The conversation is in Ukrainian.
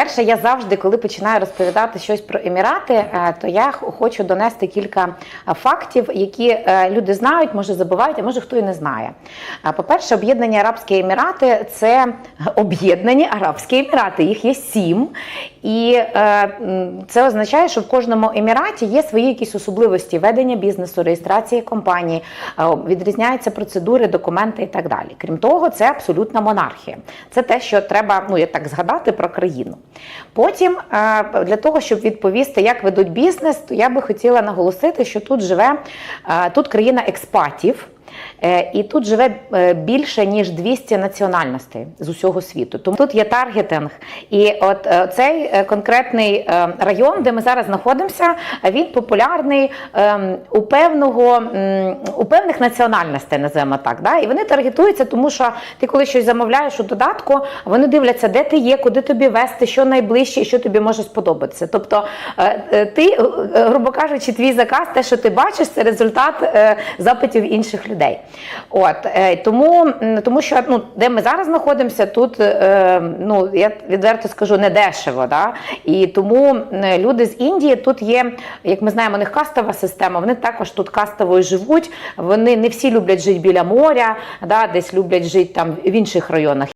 По-перше, я завжди, коли починаю розповідати щось про Емірати, е, то я хочу донести кілька е, фактів, які е, люди знають, може забувають, а може хто і не знає. По-перше, об'єднані Арабські Емірати це об'єднані Арабські Емірати. Їх є сім. І це означає, що в кожному еміраті є свої якісь особливості ведення бізнесу, реєстрації компанії, відрізняються процедури, документи і так далі. Крім того, це абсолютна монархія. Це те, що треба ну, як так згадати про країну. Потім, е, для того, щоб відповісти, як ведуть бізнес, то я би хотіла наголосити, що тут живе е, тут країна експатів. Е, І тут живе е, більше ніж 200 національностей з усього світу. Тому тут є таргетинг. І от е, цей конкретний район, де ми зараз знаходимося, він популярний ем, у певного у певних національностей, називаємо так. Да? І вони таргетуються, тому що ти, коли щось замовляєш у додатку, вони дивляться, де ти є, куди тобі вести, що найближче що тобі може сподобатися. Тобто, ти, грубо кажучи, твій заказ, те, що ти бачиш, це результат запитів інших людей. От е, тому, тому що ну, де ми зараз знаходимося, тут е, ну я відверто скажу не дешево. Да? І тому люди з Індії тут є, як ми знаємо, у них кастова система. Вони також тут кастовою живуть. Вони не всі люблять жити біля моря, да? десь люблять жити там в інших районах.